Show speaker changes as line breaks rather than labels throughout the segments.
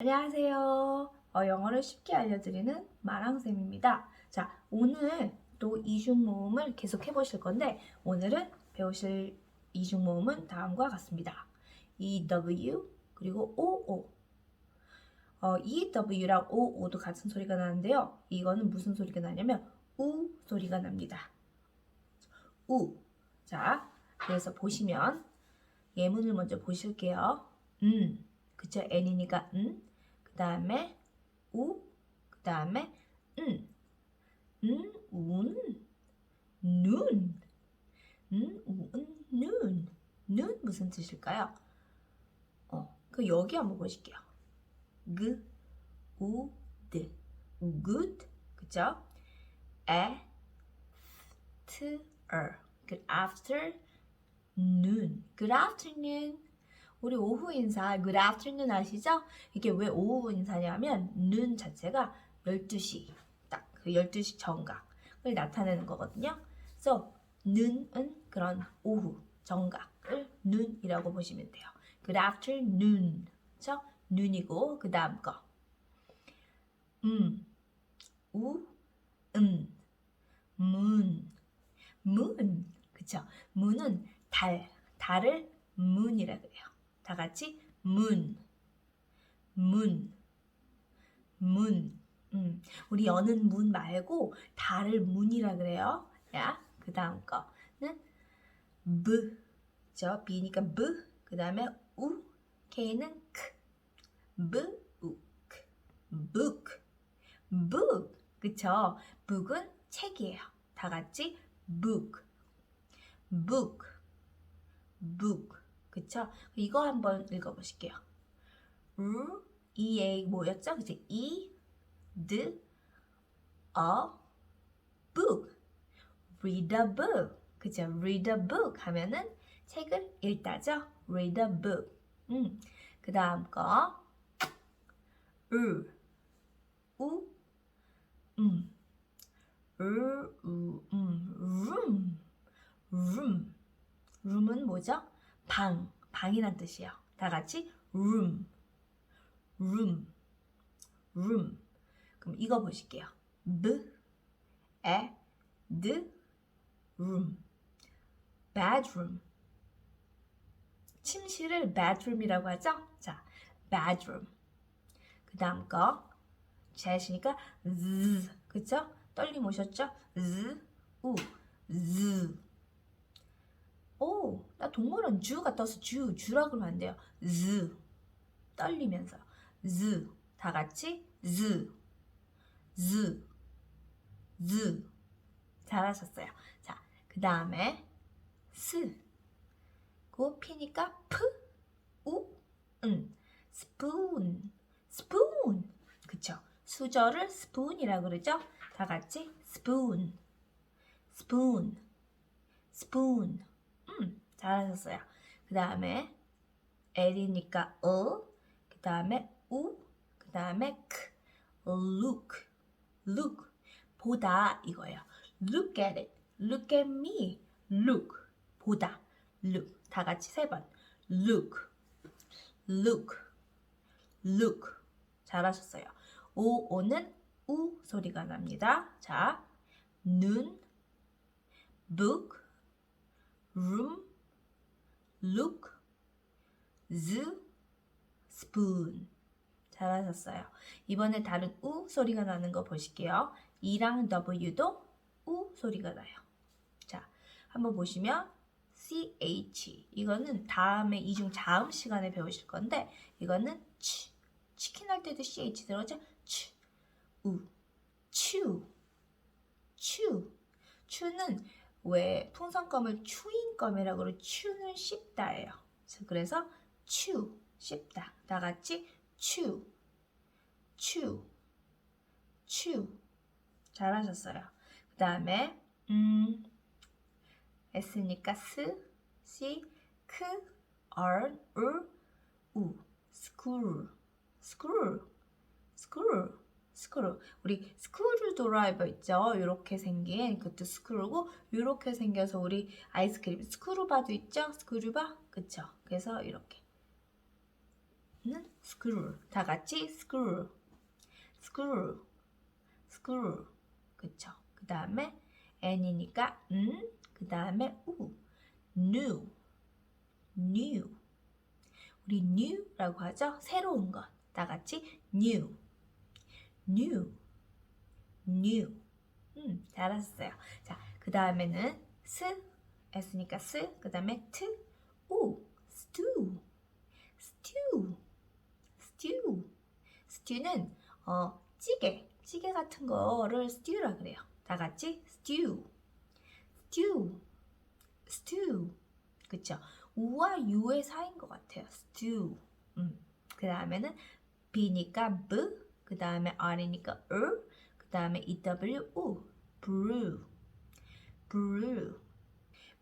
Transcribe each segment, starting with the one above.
안녕하세요. 어, 영어를 쉽게 알려드리는 마랑쌤입니다. 자, 오늘 또 이중 모음을 계속 해보실 건데, 오늘은 배우실 이중 모음은 다음과 같습니다. EW, 그리고 OO. 어, EW랑 OO도 같은 소리가 나는데요. 이거는 무슨 소리가 나냐면, 우 소리가 납니다. 우. 자, 그래서 보시면, 예문을 먼저 보실게요. 음, 그쵸? N이니까 음. 그 다음에 우, 그 다음에 은, 은, 운, 눈, 은, 운, 눈, 눈 무슨 뜻일까요? 어, 그 여기 한번 보실게요. 그, 우, 드, good, 그죠? er, after, noon, good afternoon. 우리 오후 인사 good afternoon 아시죠? 이게 왜 오후 인사냐면 눈 자체가 12시 딱 그 12시 정각을 나타내는 거거든요. 그래서 눈은 그런 오후 정각을 눈이라고 보시면 돼요. good afternoon 그렇죠? 눈이고 그 다음 거 음, 우, 음, 문, moon 그쵸? moon은 달, 달을 moon이라 그래요. 다 같이 문, 문, 문. 음, 우리 여는 문 말고 달을 문이라 그래요. 야, 그 다음 거는 브, 저 B니까 브, 그 다음에 우, K는 크, 브, 우, 크, book, book, 그쵸? book은 책이에요. 다 같이 book, book, book. 그쵸? 이거 한번 읽어보실게요. 루, 이, 에 뭐였죠? 그죠? 이, 드, 어, book. read a book. 그죠? read a book 하면은 책을 읽다죠? read a book. 음. 그 다음 거. 을, 우, 음. 을, 우, 음. room. room. room은 뭐죠? 방, 방이란 뜻이에요. 다 같이 room, room, room. 그럼 이거 보실게요. b, e, d, room, bedroom. 침실을 bedroom이라고 하죠? 자, bedroom. 그 다음 거, 제시니까 z, 그쵸? 떨림 오셨죠? z, 우, z. 오, 나 동물원 주가 떠서 주, 주라 그러면 안 돼요. z, 떨리면서. z, 다 같이 z, z, z. 잘하셨어요. 자, 그 다음에 스. 그 피니까 프, 우, 은. 스푼, 스푼. 그쵸? 수저를 스푼이라 그러죠? 다 같이 스푼, 스푼, 스푼. 음, 잘하셨어요. 그 다음에 L이니까 어, 그 다음에 우, 그 다음에 크, look, look, 보다 이거예요. Look at it, look at me, look, 보다, look, 다 같이 세 번, look, look, look, 잘하셨어요. 오, 오는 우 소리가 납니다. 자, 눈, book, room, look, z, spoon. 잘하셨어요. 이번에 다른 우 소리가 나는 거 보실게요. E랑 W도 우 소리가 나요. 자, 한번 보시면 CH 이거는 다음에 이중 자음 시간에 배우실 건데 이거는 치 치킨 할 때도 CH 들어가죠? 치, 우, 추, 추, 추는 왜 풍선껌을 추인껌이라고 그러 추는 씹다예요. 그래서 추 씹다. 다 같이 추, 추, 추. 잘하셨어요. 그 다음에 음 S니까 스, C, 크, R, 을, 우, 스쿨, 스쿨, 스쿨. 스크루. 우리 스크루 드라이버 있죠? 이렇게 생긴 그것도 스크루고 이렇게 생겨서 우리 아이스크림 스크루바도 있죠? 스크루바? 그쵸? 그래서 이렇게 screw. 다 같이 screw. screw. screw. 그쵸? 그 다음에 n이니까 은, 그 다음에 우. new. new. 우리 new라고 하죠? 새로운 것. 다 같이 new. New. new. 음, 잘하셨어요. 자, 그 다음에는 스, s니까 스, 그 다음에 트, 우, stew, stew, stew. stew는 어, 찌개, 찌개 같은 거를 stew라 그래요. 다 같이 stew, stew, stew. 그쵸? 우와 유의 사이인 것 같아요. stew. 음. 그 다음에는 B니까 B, 그 다음에 R이니까 R, 그 다음에 EW, brew, brew.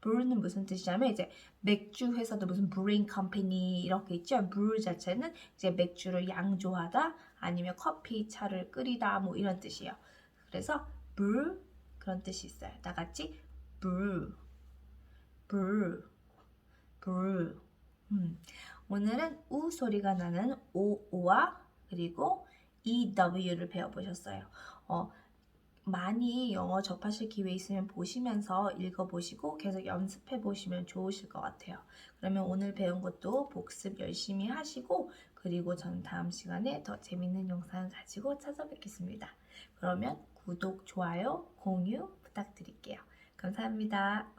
brew는 무슨 뜻이냐면 이제 맥주 회사도 무슨 brewing company 이렇게 있죠. brew 자체는 이제 맥주를 양조하다 아니면 커피, 차를 끓이다 뭐 이런 뜻이에요. 그래서 brew 그런 뜻이 있어요. 다 같이 brew, brew, brew. 음. 오늘은 우 소리가 나는 오오와 그리고 EW를 배워보셨어요. 어, 많이 영어 접하실 기회 있으면 보시면서 읽어보시고 계속 연습해 보시면 좋으실 것 같아요. 그러면 오늘 배운 것도 복습 열심히 하시고 그리고 저는 다음 시간에 더 재밌는 영상 가지고 찾아뵙겠습니다. 그러면 구독, 좋아요, 공유 부탁드릴게요. 감사합니다.